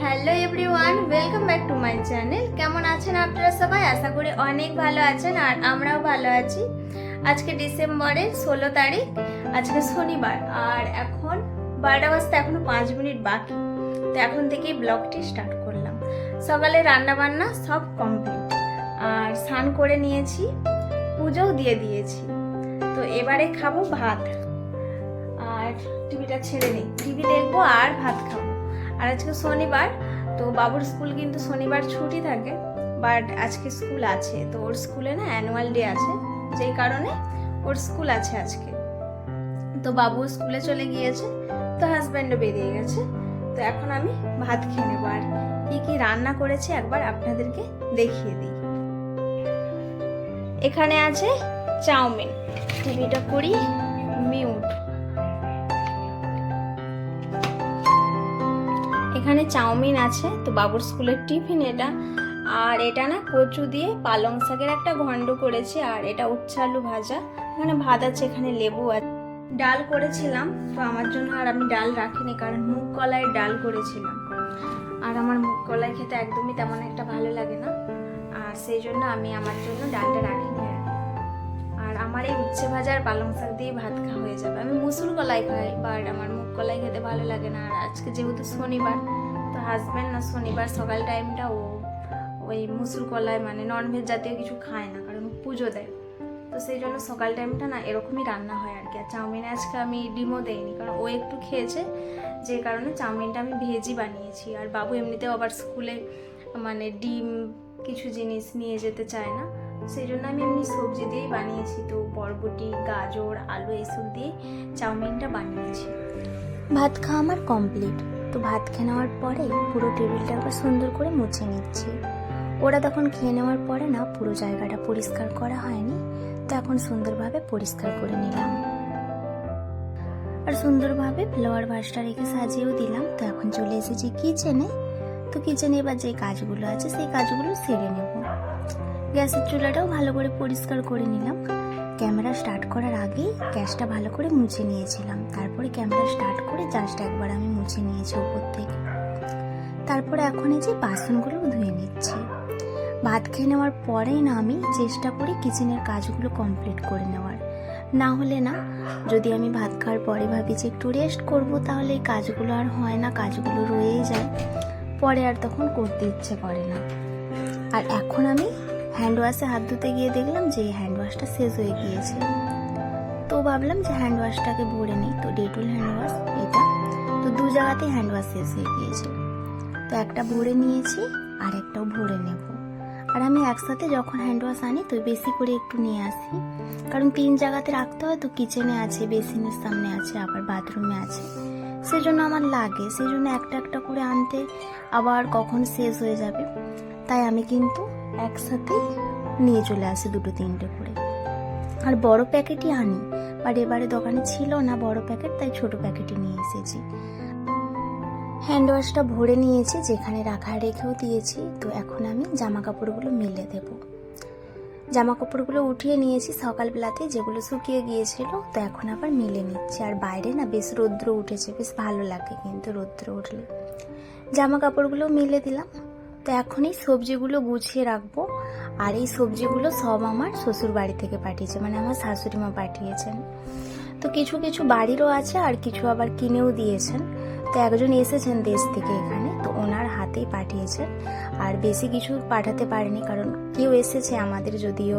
Hello everyone, welcome back to my channel. কেমন আছেন আপনারা সবাই? আশা করি অনেক ভালো আছেন আর আমরাও ভালো আছি। আজকে ডিসেম্বরের ষোলো তারিখ, আজকে শনিবার। আর এখন বারোটা বাজতে এখনও পাঁচ মিনিট বাকি। তো এখন থেকেই ব্লগটি স্টার্ট করলাম। সকালে রান্না বান্না সব কমপ্লিট। আর স্নান করে নিয়েছি, পুজোও দিয়ে দিয়েছি। তো এবারে খাব ভাত। আর টিভিটা ছেড়ে নেই। টিভি দেখব আর ভাত খাব। আর আজকে শনিবার, তো বাবুর স্কুল কিন্তু শনিবার ছুটি থাকে বাট আজকে স্কুল আছে। তো ওর স্কুলে না অ্যানুয়াল ডে আছে, যেই কারণে ওর স্কুল আছে আজকে। তো বাবু স্কুলে চলে গিয়েছে, তো হাজব্যান্ডও বেরিয়ে গেছে। তো এখন আমি ভাত খেয়ে নেব, আর কি কি রান্না করেছে একবার আপনাদেরকে দেখিয়ে দিই। এখানে আছে চাউমিন। টিভিটা করি। এখানে চাউমিন আছে, তো বাবুর স্কুলের টিফিন এটা। আর এটা না কচু দিয়ে পালং শাকের একটা ঘন্ট করেছি, আর এটা উচ্ছে আলু ভাজা। এখানে ভাত আছে, এখানে লেবু আছে। ডাল করেছিলাম, তো আমার জন্য আর আমি ডাল রাখিনি, কারণ মুগ কলাইয়ের ডাল করেছিলাম। আর আমার মুগ কলাই খেতে একদমই তেমন একটা ভালো লাগে না। আর সেই জন্য আমি আমার জন্য ডালটা রাখিনি আর আমার এই উচ্ছে ভাজা আর পালং শাক দিয়ে ভাত খাওয়া হয়ে যাবে। আমি মুসুর কলাই খাই, বাট আমার মুগ কলাই খেতে ভালো লাগে না। আর আজকে যেহেতু শনিবার হাজব্যান্ড না শনিবার সকাল টাইমটা ও ওই মুসুর কলাই মানে ননভেজ জাতীয় কিছু খায় না, কারণ পুজো দেয়। তো সেই জন্য সকাল টাইমটা না এরকমই রান্না হয় আর কি। আর চাউমিনে আজকে আমি ডিমও দেইনি, কারণ ও একটু খেয়েছে, যে কারণে চাউমিনটা আমি ভেজই বানিয়েছি। আর বাবু এমনিতেও আবার স্কুলে মানে ডিম কিছু জিনিস নিয়ে যেতে চায় না সেই জন্য আমি এমনি সবজি দিয়েই বানিয়েছি। তো বরবটি, গাজর, আলু এইসব দিয়ে চাউমিনটা বানিয়েছি। ভাত খাওয়া আমার কমপ্লিট তো ভাত খেয়ে নেওয়ার পরে পুরো টেবিলটা আবার সুন্দর করে মুছে নিচ্ছি। ওরা তখন খেয়ে নেওয়ার পরে না পুরো জায়গাটা পরিষ্কার করা হয়নি, তো এখন সুন্দরভাবে পরিষ্কার করে নিলাম। আর সুন্দরভাবে ফ্লাওয়ার ভাসটা রেখে সাজিয়েও দিলাম, তো এখন চলে এসেছি কিচেনে। তো কিচেনে এবার যে কাজগুলো আছে, সেই কাজগুলো সেরে নেব। গ্যাসের চুলাটাও ভালো করে পরিষ্কার করে নিলাম। ক্যামেরা স্টার্ট করার আগেই গ্যাসটা ভালো করে মুছে নিয়েছিলাম। তারপরে ক্যামেরা স্টার্ট করে জাস্ট একবার আমি মুছে নিয়েছি উপর থেকে। তারপরে এখন এই যে বাসনগুলো ধুয়ে নিচ্ছি। ভাত খেয়ে নেওয়ার পরেই না আমি চেষ্টা করি কিচেনের কাজগুলো কমপ্লিট করে নেওয়ার। না হলে না, যদি আমি ভাত খাওয়ার পরে ভাবি যে একটু রেস্ট করব তাহলে এই কাজগুলো আর হয় না, কাজগুলো রয়েই যায়। পরে আর তখন করতে ইচ্ছে করে না। আর এখন আমি হ্যান্ড ওয়াশে হাত ধুতে গিয়ে দেখলাম যে হ্যান্ড ওয়াশটা শেষ হয়ে গিয়েছে। তো ভাবলাম যে হ্যান্ড ওয়াশটাকে ভরে নিই। তো ডেটুল হ্যান্ড ওয়াশ এটা। তো দু জায়গাতেই হ্যান্ড ওয়াশ শেষ হয়ে গিয়েছে। তো একটা ভরে নিয়েছি, আর একটাও ভরে নেব। আর আমি একসাথে যখন হ্যান্ড ওয়াশ আনি, তো বেশি করে একটু নিয়ে আসি। কারণ তিন জায়গাতে রাখতে হয়, তো কিচেনে আছে বেসিনের সামনে আছে, আবার বাথরুমে আছে। সেজন্য আমার লাগে। সেই জন্য একটা একটা করে আনতে আবার কখন শেষ হয়ে যাবে, তাই আমি কিন্তু একসাথে নিয়ে চলে আসি দুটো তিনটে করে। আর বড় প্যাকেটই আনি, বাট এবারে দোকানে ছিল না বড় প্যাকেট, তাই ছোট প্যাকেটই নিয়ে এসেছি। হ্যান্ড ওয়াশটা ভরে নিয়েছি, যেখানে রাখা রেখেও দিয়েছি, তো এখন আমি জামা কাপড়গুলো মিলে দেব। জামা কাপড়গুলো উঠিয়ে নিয়েছি সকালবেলাতে যেগুলো শুকিয়ে গিয়েছিল, তো এখন আবার মিলে নিচ্ছি। আর বাইরে না বেশ রৌদ্র উঠেছে, বেশ ভালো লাগে কিন্তু রৌদ্র উঠলে। জামা কাপড়গুলো মিলে দিলাম। তো এখন এই সবজিগুলো গুছিয়ে রাখব। আর এই সবজিগুলো সব আমার শ্বশুর বাড়ি থেকে পাঠিয়েছে মানে আমার শাশুড়ি মা পাঠিয়েছেন। তো কিছু কিছু বাড়িরও আছে আর কিছু আবার কিনেও দিয়েছেন। তো একজন এসেছেন দেশ থেকে এখানে, তো ওনার হাতেই পাঠিয়েছেন আর বেশি কিছু পাঠাতে পারেনি, কারণ কেউ এসেছে আমাদের যদিও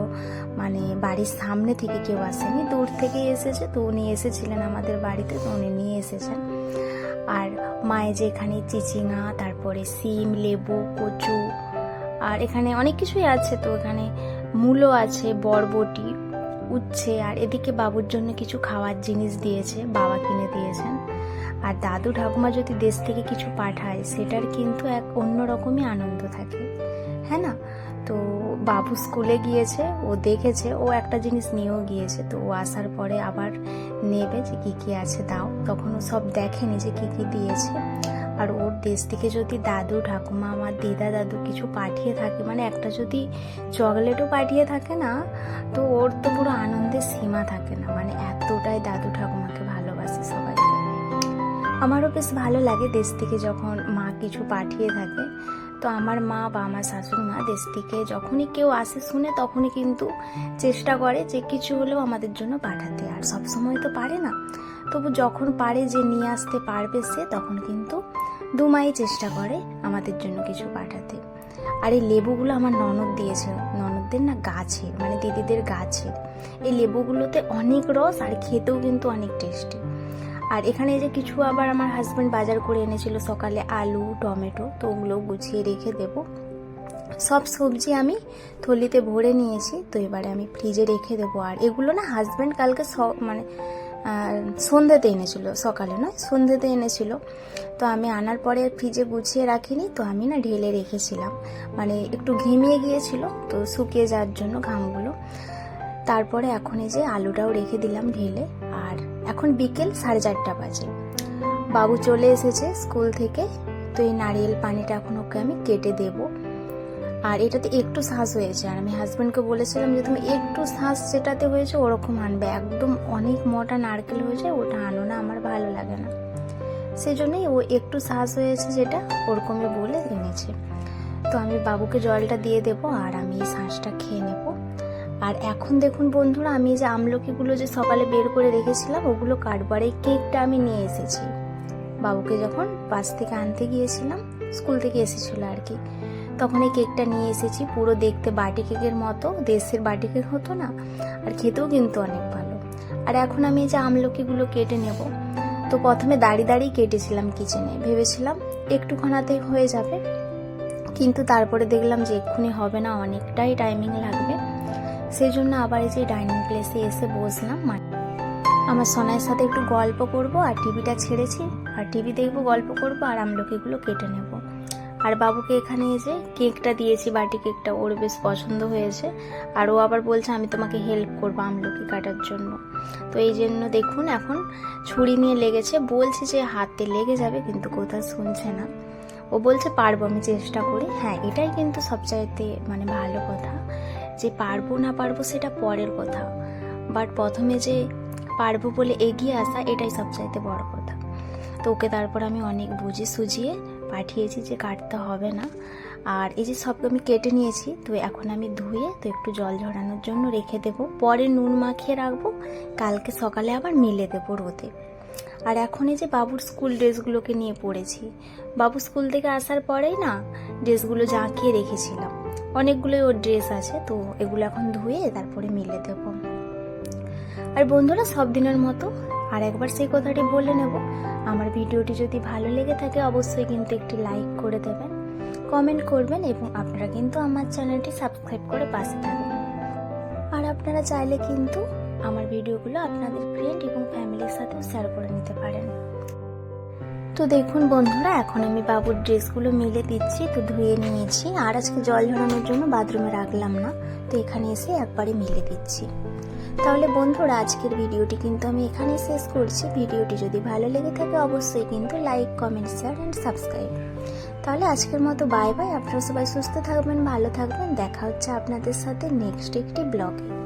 মানে বাড়ির সামনে থেকে কেউ আসেনি। দূর থেকে এসেছে, তো উনি এসেছিলেন আমাদের বাড়িতে, তো উনি নিয়ে এসেছেন। আর মায়ে যে এখানে চিচিঙা, তারপরে সিম, লেবু, কচু, আর এখানে অনেক কিছুই আছে। তো এখানে মূলো আছে, বরবটি, উচ্ছে, আর এদিকে বাবুর জন্য কিছু খাওয়ার জিনিস দিয়েছে, বাবা কিনে দিয়েছেন। আর দাদু ঠাকুমা যদি দেশ থেকে কিছু পাঠায়, সেটার কিন্তু এক অন্যরকমই আনন্দ থাকে। বাবু স্কুলে গিয়েছে, ও দেখেছে, ও একটা জিনিস নিয়েও গিয়েছে। তো ও আসার পরে আবার নেবে যে কী কী আছে দাও। তখন ও সব দেখেনি যে কী কী দিয়েছে। আর ওর দেশ থেকে যদি দাদু, ঠাকুমা, আমার দিদা, দাদু কিছু পাঠিয়ে থাকে মানে একটা যদি চকলেটও পাঠিয়ে থাকে না, তো ওর তো পুরো আনন্দের সীমা থাকে না। মানে এতটাই দাদু, ঠাকুমাকে ভালোবাসে সবাই। আমারও বেশ ভালো লাগে দেশ থেকে যখন মা কিছু পাঠিয়ে থাকে। তো আমার মা বা আমার শাশুড়ি মা দেশ থেকে যখনই কেউ আসে শুনে তখনই কিন্তু চেষ্টা করে যে কিছু হলেও আমাদের জন্য পাঠাতে। আর সব সময় তো পারে না। তবু যখন পারে যে নিয়ে আসতে পারবে সে, তখন কিন্তু দু মাই চেষ্টা করে আমাদের জন্য কিছু পাঠাতে। আর এই লেবুগুলো আমার ননদ দিয়েছে। ননদদের না গাছের মানে দিদিদের গাছের এই লেবুগুলোতে অনেক রস আর খেতেও কিন্তু অনেক টেস্টি। আর এখানে যে কিছু আবার আমার হাজব্যান্ড বাজার করে এনেছিল সকালে আলু, টমেটো, তো ওগুলো গুছিয়ে রেখে দেব। সব সবজি আমি থলিতে ভরে নিয়েছি, তো এবারে আমি ফ্রিজে রেখে দেবো। আর এগুলো না হাজব্যান্ড কালকে স- মানে সন্ধ্যেতে এনেছিল, সকালে নয়, সন্ধ্যেতে এনেছিল। তো আমি আনার পরে ফ্রিজে গুছিয়ে রাখিনি, তো আমি না ঢেলে রেখেছিলাম। মানে একটু ঘেমিয়ে গিয়েছিল, তো শুকিয়ে যাওয়ার জন্য ঘামগুলো। তারপরে এখন এই যে আলুটাও রেখে দিলাম ঢেলে, আর এখন বিকেল সাড়ে চারটা বাজে। বাবু চলে এসেছে স্কুল থেকে, তো এই নারিয়েল পানিটা এখন ওকে আমি কেটে দেব। আর এটাতে একটু শ্বাস হয়েছে, আর আমি হাজব্যান্ডকে বলেছিলাম যে তুমি একটু শ্বাস যেটাতে হয়েছে ওরকম আনবে। একদম অনেক মোটা নারকেল হয়েছে, ওটা আনো না, আমার ভালো লাগে না। সেই জন্যই ও একটু শ্বাস হয়েছে যেটা, ওরকমই বলে এনেছে। তো আমি বাবুকে জলটা দিয়ে দেবো, আর আমি এই শ্বাসটা খেয়ে নেব। আর এখন দেখুন বন্ধুরা, আমি যে আমলকিগুলো যে সকালে বের করে রেখেছিলাম, ওগুলো কাটবার কেকটা আমি নিয়ে এসেছি। বাবুকে যখন বাস থেকে আনতে গিয়েছিলাম, স্কুল থেকে এসেছিল আর কি। তখন এই কেকটা নিয়ে এসেছি, পুরো দেখতে বাটি কেকের মতো, দেশের বাটি কেক হতো না, আর খেতেও কিন্তু অনেক ভালো। আর এখন আমি যে আমলকিগুলো কেটে নেব। তো প্রথমে দাঁড়িয়ে দাঁড়িয়ে কেটেছিলাম কিচেনে ভেবেছিলাম একটুখানাতেই হয়ে যাবে, কিন্তু তারপরে দেখলাম যে এক্ষুনি হবে না, অনেকটাই টাইমিং লাগবে। সেই জন্য আবার এই যে ডাইনিং প্লেসে এসে বসলাম। মানে আমার সোনার সাথে একটু গল্প করব আর টিভিটা ছেড়েছি। আর টিভি দেখব, গল্প করব আর আমলকিগুলো কেটে নেব। আর বাবুকে এখানে এসে কেকটা দিয়েছি, বাটি কেকটা, ওর বেশ পছন্দ হয়েছে। আর ও আবার বলছে, আমি তোমাকে হেল্প করব আমলকি কাটার জন্য। তো এই জন্য দেখুন, এখন ছুরি নিয়ে লেগেছে। বলছে যে হাতে লেগে যাবে, কিন্তু কোথাও শুনছে না। ও বলছে, পারব, আমি চেষ্টা করি। হ্যাঁ এটাই কিন্তু সবচাইতে মানে ভালো কথা। যে পারব না পারব সেটা পরের কথা। বাট প্রথমে যে পারব বলে এগিয়ে আসা, এটাই সবচাইতে বড় কথা। তো ওকে তারপর আমি অনেক বুঝিয়ে সুঝিয়ে পাঠিয়েছি যে কাটতে হবে না। আর এই যে সব আমি কেটে নিয়েছি, তো এখন আমি ধুয়ে, তো একটু জল ঝরানোর জন্য রেখে দেব। পরে নুন মাখিয়ে রাখব, কালকে সকালে আবার মিলে দেবো রোদে। আর এখন এই যে বাবুর স্কুল ড্রেসগুলোকে নিয়ে পড়েছি। বাবু স্কুল থেকে আসার পরেই না, ড্রেসগুলো জাঁকিয়ে রেখেছিলাম। অনেকগুলোই ওর ড্রেস আছে, তো এগুলো এখন ধুয়ে তারপরে মিলে দেবো। আর বন্ধুরা, সব দিনের মতো আর একবার সেই কথাটি বলে নেব। আমার ভিডিওটি যদি ভালো লেগে থাকে, অবশ্যই কিন্তু একটি লাইক করে দেবেন কমেন্ট করবেন এবং আপনারা কিন্তু আমার চ্যানেলটি সাবস্ক্রাইব করে পাশে থাকবেন। আর আপনারা চাইলে কিন্তু আমার ভিডিওগুলো আপনাদের ফ্রেন্ড এবং ফ্যামিলির সাথেও শেয়ার করে নিতে পারেন। তো দেখুন বন্ধুরা, এখন আমি বাবুর ড্রেসগুলো মিলে দিচ্ছি, তো ধুয়ে নিয়েছি। আর আজকে জল ঝরানোর জন্য বাথরুমে রাখলাম না, তো এখানে এসে একবারে মিলে দিচ্ছি। তাহলে বন্ধুরা, আজকের ভিডিওটি কিন্তু আমি এখানে শেষ করছি। ভিডিওটি যদি ভালো লেগে থাকে, অবশ্যই কিন্তু like, comment, share and subscribe. তাহলে আজকের মতো বাই বাই। আপনারা সবাই সুস্থ থাকবেন, ভালো থাকবেন। দেখা হচ্ছে আপনাদের সাথে নেক্সট একটি ব্লগে